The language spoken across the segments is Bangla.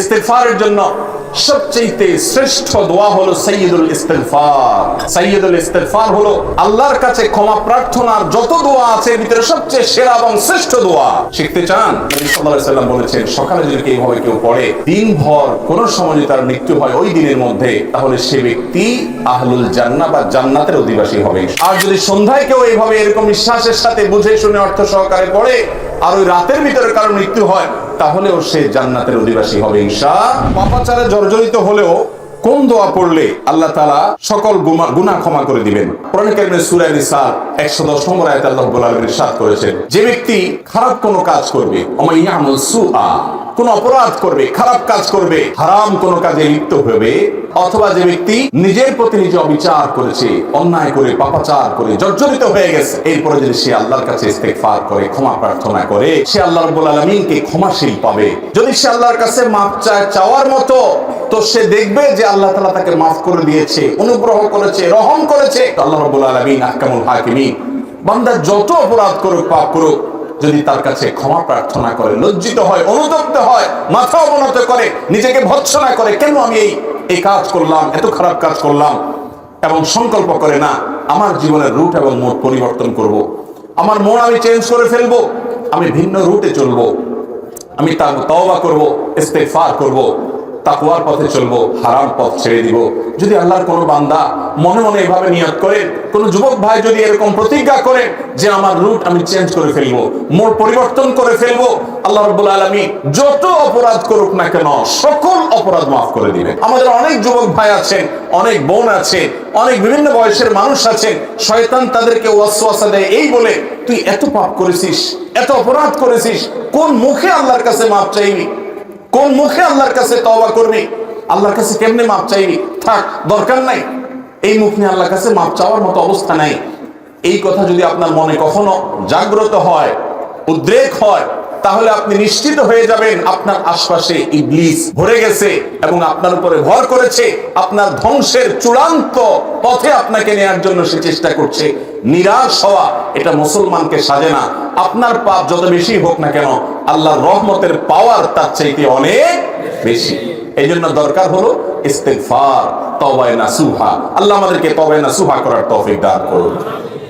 ইস্তেগফারের জন্য সবচেয়ে শ্রেষ্ঠ দোয়া হলো সৈয়দুল ইস্তেগফার। সৈয়দুল ইস্তেগফার হলো আল্লাহর কাছে ক্ষমা প্রার্থনার যত দোয়া আছে ভিতরে সবচেয়ে সেরা এবং শ্রেষ্ঠ দোয়া। শিখতে চান? সাল্লাম বলেছেন, সকালে যদি এইভাবে কেউ পড়ে, দিনভর কোন সময় তার মৃত্যু হয় ওই দিনের মধ্যে, তাহলে সে ব্যক্তি আহলুল জান্নাহ বা জান্নাতের অধিবাসী হবে। আর যদি সন্ধ্যায় কেউ এইভাবে এরকম বিশ্বাসের সাথে বুঝে শুনে অর্থ সহকারে পড়ে আর ওই রাতের ভিতরে কারও মৃত্যু হয়, তাহলেও সে জান্নাতের অধিবাসী হবে ঈশা পাপাচারে জর্জরিত হলেও কোন দোয়া পড়লে আল্লাহ তাআলা সকল গুনাহ ক্ষমা করে দিবেন? কোরআন কারিমের সূরা নিসা 110 নম্বর আয়াতে আল্লাহ রাব্বুল আলামিন করেছেন, যে ব্যক্তি খারাপ কোনো কাজ করবে কোন অপরাধ করবে, খারাপ কাজ করবে, হারাম কোন কাজে লিপ্ত হবে, অথবা যে ব্যক্তি নিজের প্রতি নিজে অবিচার করেছে, অন্যায় করে, পাপাচার করে, জর্জরিত হয়ে গেছে, এরপরে যদি সে আল্লাহর কাছে ইস্তেগফার করে, ক্ষমা প্রার্থনা করে, সে আল্লাহ রাব্বুল আলামিনকে ক্ষমাশীল পাবে। যদি সে আল্লাহর কাছে মাপ চায়, চাওয়ার মতো তো সে দেখবে যে আল্লাহ তালা তাকে মাফ করে দিয়েছে, অনুগ্রহ করেছে, রহম করেছে। আল্লাহ রাব্বুল আলামিন আহকামুল হাকিমিন, বান্দা যত অপরাধ করুক, পাপ করুক, যদি তার কাছে ক্ষমা প্রার্থনা করে, লজ্জিত হয়, অনুতপ্ত হয়, মাথা অবনত করে, নিজেকে ভৎসনা করে, কেন আমি এই এই কাজ করলাম, এত খারাপ কাজ করলাম? এবং সংকল্প করে, না, আমার জীবনের রুট এবং মোড পরিবর্তন করব। আমার মোড় আমি চেঞ্জ করে ফেলব। আমি ভিন্ন রুটে চলবো। আমি তা তওবা করব, ইস্তেগফার করব। তাকওয়ার পথে চলবো, হারাম পথ ছেড়ে দিব। যদি আল্লাহর কোনো বান্দা মনে মনে এভাবে নিয়ত করে, কোন যুবক ভাই যদি এরকম প্রতিজ্ঞা করে যে আমার রুট আমি চেঞ্জ করে ফেলব মোর পরিবর্তন করে ফেলব, আল্লাহ রাব্বুল আলামিন যত অপরাধ করুক না কেন, সকল অপরাধ মাফ করে দিবে আমাদের অনেক যুবক ভাই আছেন, অনেক বোন আছে, অনেক বিভিন্ন বয়সের মানুষ আছেন, শয়তান তাদেরকে ওয়াসওয়াসা দেয় এই বলে, তুই এত পাপ করেছিস, এত অপরাধ করেছিস, কোন মুখে আল্লাহর কাছে মাপ চাইবি? কোন মুখে আল্লাহর কাছে তওবা করবি? আল্লাহর কাছে কেমনে মাপ চাইবি? থাক, দরকার নাই। এই মুখ নিয়ে আল্লাহর কাছে মাপ চাওয়ার মতো অবস্থা নাই। এই কথা যদি আপনার মনে কখনো জাগ্রত হয়, উদ্রেক হয় তাহলে আপনি নিশ্চিত হয়ে যাবেন আপনার আশপাশে ইবলিস ভরে গেছে এবং আপনার উপরে ভর করেছে। আপনার ধ্বংসের চূড়ান্ত পথে আপনাকে নেয়ার জন্য সে চেষ্টা করছে। নিরাশ হওয়া, এটা মুসলমানকে সাজে না। আপনার পাপ যত বেশি হোক না কেন, আল্লাহর রহমতের পাওয়ার তার চাইতে অনেক বেশি। এই জন্য দরকার হলো ইস্তেগফার, তওবায়ে নাসুহা। আল্লাহ আমাদেরকে তওবায়ে নাসুহা করার তৌফিক দান করুন।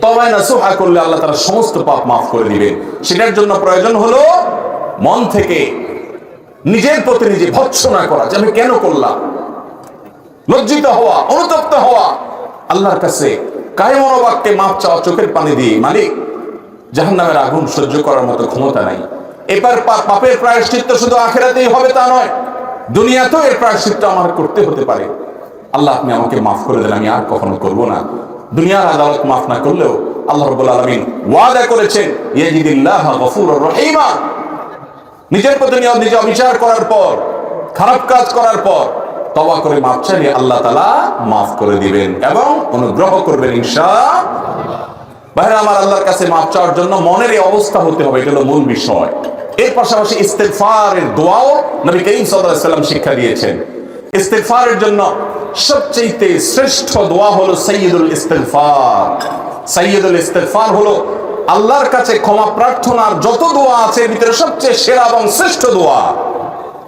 তওবায়ে নাসুহা করলে আল্লাহ তাআলা সমস্ত পাপ মাফ করে দিবেন সেটার জন্য প্রয়োজন হলো মন থেকে নিজের প্রতি নিজে ভৎসনা করা যে আমি কেন করলাম? লজ্জিত হওয়া, অনুতপ্ত হওয়া। আল্লাহর কাছে কায় মনোবাক্যে মাপ চাওয়া চোখের পানি দিয়ে, মালিক, জাহান্নামের আগুন সহ্য করার মতো ক্ষমতা নাই। এবার পাপের প্রায়শ্চিত্ত শুধু আখেরাতেই হবে তা নয়, দুনিয়াতেও এর প্রায়শ্চিত্ত আমার করতে হতে পারে। আল্লাহ আপনি আমাকে মাফ করে দেন, আমি আর কখনো করব না। দুনিয়ার আদালত মাফ না করলেও আল্লাহ রাব্বুল আলামিন ওয়াদা করেছেন নিজের প্রতি নিজে অবিচার করার পর, খারাপ কাজ করার পর তবা করে মাপ চাইলে আল্লাহ তালা মাফ করে দিবেন এবং অনুগ্রহ করবেন ঈশা ভাইরা, আমার আল্লাহর কাছে মাফ চাওয়ার জন্য মনের এই অবস্থা হতে হবে, এটা হলো মূল বিষয়। এর পাশাপাশি ইস্তেগফারের দোয়াও নবী করিম সাল্লাম শিক্ষা দিয়েছেন। ইস্তেগফারের জন্য সবচেয়ে শ্রেষ্ঠ দোয়া হলো সাইয়্যিদুল ইস্তেগফার সাইয়্যিদুল ইস্তেগফার হলো আল্লাহর কাছে ক্ষমা প্রার্থনার যত দোয়া আছে এর ভিতরে সবচেয়ে সেরা এবং শ্রেষ্ঠ দোয়া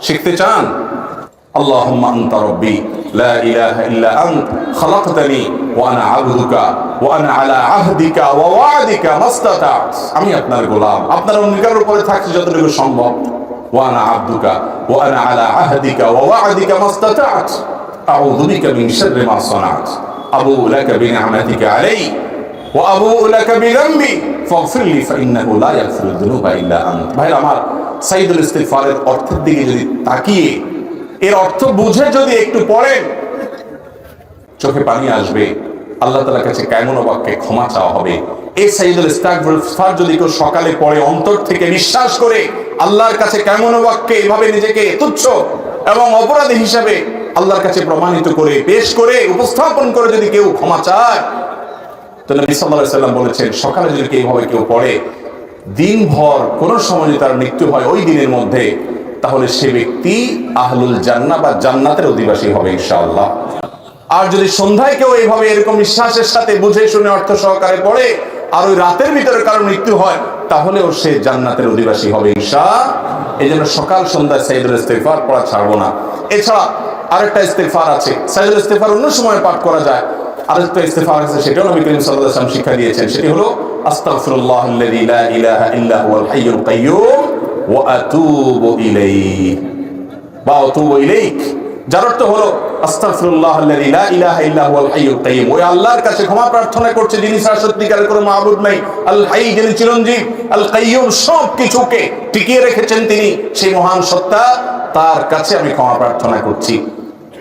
শিখতে চান اللهم أنت ربي لا إله إلا أنت خلقتني وأنا عبدك وأنا على عهدك ووعدك ما استطعت আমি আপনার গোলাম আপনার অঙ্গীকারের উপরে থাকছি যতটুকু সম্ভব وأنا عبدك وأنا على عهدك ووعدك ما استطعت أعوذ بك من شر ما صنعت أبوء لك بنعمتك علي وأبوء لك بذنبي فاغفر لي فإنه لا يغفر الذنوب إلا أنت ভাই আমার সাইদুল ইস্তিগফারের অর্থের দিকে যদি তাকিয়ে এর অর্থ বুঝে যদি একটু পড়েন চোখে পানি আসবে আল্লাহ তালার কাছে কেমন বাক্যে ক্ষমা চাওয়া হবে এই সাইদুল ইস্তাগফার যদি কেউ সকালে পড়ে অন্তর থেকে বিশ্বাস করে আল্লাহর কাছে কেমন বাক্যে এভাবে নিজেকে তুচ্ছ এবং অপরাধী হিসাবে আল্লাহর কাছে প্রমাণিত করে, পেশ করে, উপস্থাপন করে যদি কেউ ক্ষমা চায়, তো নবী আলাইহি সাল্লাম বলেছেন, সকালে যদি কেউ এইভাবে কেউ পড়ে, দিনভর কোন সময় তার মৃত্যু হয় ওই দিনের মধ্যে, তাহলে সে ব্যক্তি আহলুল জান্নাহ বা জান্নাতের অধিবাসী হবে ইনশাআল্লাহ। আর যদি সন্ধ্যায় কেউ এইভাবে এরকম বিশ্বাসের সাথে বুঝে শুনে অর্থ সহকারে পড়ে, আর ওই রাতের ভিতরে কারও মৃত্যু হয়, তাহলেও সে জান্নাতের অধিবাসী হবে ঈশা এই জন্য সকাল সন্ধ্যায় সাইদুল ইস্তেফার পড়া ছাড়বো না। এছাড়া আরেকটা ইস্তেফার আছে। সাইদুল ইস্তেফার অন্য সময় পাঠ করা যায়। আরেকটা ইস্তেফার আছে, সেটাও নবী করিম আলাইহি শিক্ষা দিয়েছেন। সেটি হলো আল্লাযী লা হলো আল্লাহর কাছে ক্ষমা প্রার্থনা করছে কোনো নাই। সব কিছুকে টিকিয়ে রেখেছেন তিনি। সেই মহান সত্তা, তার কাছে আমি ক্ষমা প্রার্থনা করছি।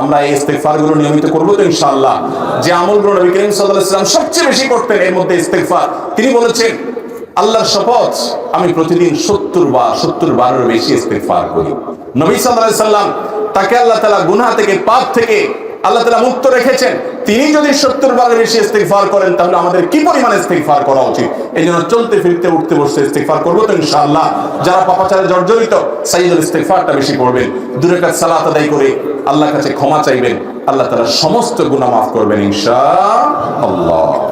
আমরা এই ইস্তেগফারগুলো নিয়মিত করব তো ইনশাআল্লাহ। যে আমলগুলো নবী করিম সাল্লাল্লাহু আলাইহি ওয়াসাল্লাম সবচেয়ে বেশি করতেন এর মধ্যে ইস্তেগফার, তিনি বলেছেন, আল্লাহর শপথ, আমি প্রতিদিন সত্তর বা সত্তর বারের বেশি ইস্তেগফার করি। নবী আলাইহি সাল্লাম তাকে আল্লাহ তাআলা গুনাহ থেকে, পাপ থেকে আল্লাহ তাআলা মুক্ত রেখেছেন। তিনি যদি সত্তর বারের বেশি ইস্তেগফার করেন, তাহলে আমাদের কি পরিমাণ ইস্তেগফার করা উচিত? এই জন্য চলতে ফিরতে উঠতে বসতে ইস্তেগফার করব তো ইনশাআল্লাহ। যারা পাপাচারে জর্জরিত সাইয়দুল ইস্তেগফারটা বেশি করবেন দূরে কাজ সালাত আদায় করে আল্লাহর কাছে ক্ষমা চাইবেন আল্লাহ তারা সমস্ত গুণা মাফ করবেন ইনশাআল্লাহ।